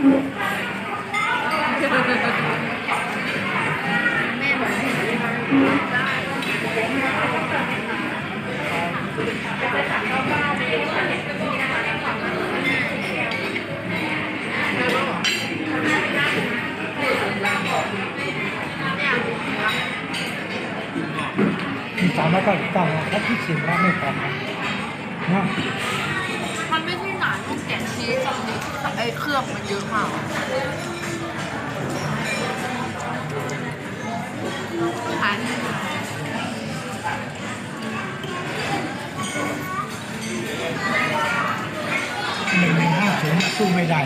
สามร้อยเก้าสิบเก้าถ้าที่สิบแล้วไม่พอนะมันไม่ใช่หนานต้องแกะชีส ไอ้เครื่องมันเยอะมากขายหนึ่งหนึ่งห้าเสียงสู้ไม่ได้